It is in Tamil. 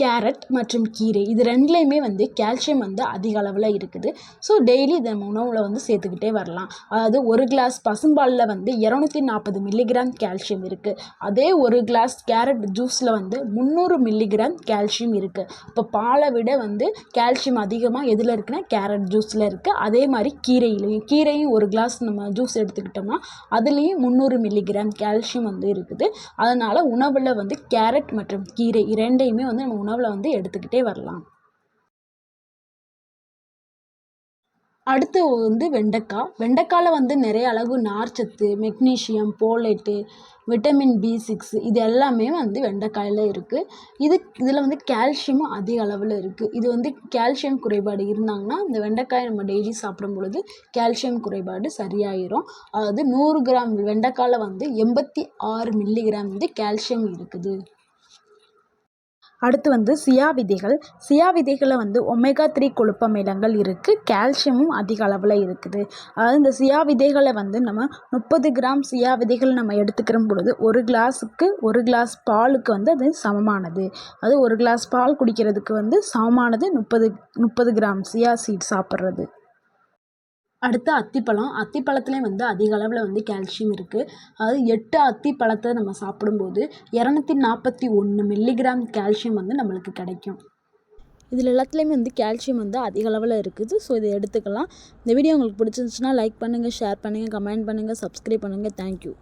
கேரட் மற்றும் கீரை இது ரெண்டுலேயுமே வந்து கால்சியம் வந்து அதிக அளவில் இருக்குது. ஸோ டெய்லி இதை நம்ம உணவில் வந்து சேர்த்துக்கிட்டே வரலாம். அதாவது ஒரு கிளாஸ் பசும்பாலில் வந்து இரநூத்தி நாற்பது மில்லிகிராம் கால்சியம் இருக்குது அதே ஒரு கிளாஸ் கேரட் ஜூஸில் வந்து முந்நூறு மில்லிகிராம் கால்சியம் இருக்குது இப்போ பாலை விட வந்து கால்சியம் அதிகமாக எதில் இருக்குன்னா கேரட் ஜூஸில் இருக்குது அதே மாதிரி கீரையிலையும் கீரையும் ஒரு கிளாஸ் நம்ம ஜூஸ் எடுத்துக்கிட்டோம்னா அதுலேயும் முந்நூறு மில்லிகிராம் கால்சியம் வந்து இருக்குது. அதனால் உணவில் வந்து கேரட் மற்றும் கீரை இரண்டையுமே வந்து நம்ம உணவில் வந்து எடுத்துக்கிட்டே வரலாம். அடுத்து வந்து வெண்டைக்காய் வெண்டைக்காயில் வந்து நிறைய அளவு நார்ச்சத்து magnesium folate vitamin B six இது எல்லாமே வந்து வெண்டைக்காயில் இருக்குது இது இதில் வந்து கால்சியமும் அதிக அளவில் இருக்குது இது வந்து கால்சியம் குறைபாடு இருந்தாங்கன்னா இந்த வெண்டைக்காய் நம்ம டெய்லி சாப்பிடும் பொழுது கால்சியம் குறைபாடு சரியாயிரும். அதாவது நூறு கிராம் வெண்டைக்காயில் வந்து எண்பத்தி ஆறு மில்லிகிராம் வந்து கால்சியம் இருக்குது. அடுத்து வந்து சியா விதைகள் சியா விதைகளில் வந்து ஒமேகா த்ரீ கொழுப்பு அமிலங்கள் இருக்குது கால்சியமும் அதிக அளவில் இருக்குது. அதாவது இந்த சியா விதைகளை வந்து நம்ம முப்பது கிராம் சியா விதைகள் நம்ம எடுத்துக்கிற பொழுது ஒரு கிளாஸுக்கு ஒரு கிளாஸ் பாலுக்கு வந்து அது சமமானது. அது ஒரு கிளாஸ் பால் குடிக்கிறதுக்கு வந்து சமமானது முப்பது முப்பது கிராம் சியா சீட் சாப்பிட்றது. அடுத்து அத்திப்பழம். அத்திப்பழத்துலேயும் வந்து அதிக அளவில் வந்து கால்சியம் இருக்குது அதாவது எட்டு அத்திப்பழத்தை நம்ம சாப்பிடும்போது இரநூத்தி நாற்பத்தி ஒன்று மில்லிகிராம் கால்சியம் வந்து நம்மளுக்கு கிடைக்கும். இதில் எல்லாத்துலேயுமே வந்து கால்சியம் வந்து அதிக அளவில் இருக்குது. ஸோ இதை எடுத்துக்கலாம். இந்த வீடியோ உங்களுக்கு பிடிச்சிருந்துச்சுன்னா லைக் பண்ணுங்கள் ஷேர் பண்ணுங்கள் கமெண்ட் பண்ணுங்கள் சப்ஸ்கிரைப் பண்ணுங்கள் தேங்க்யூ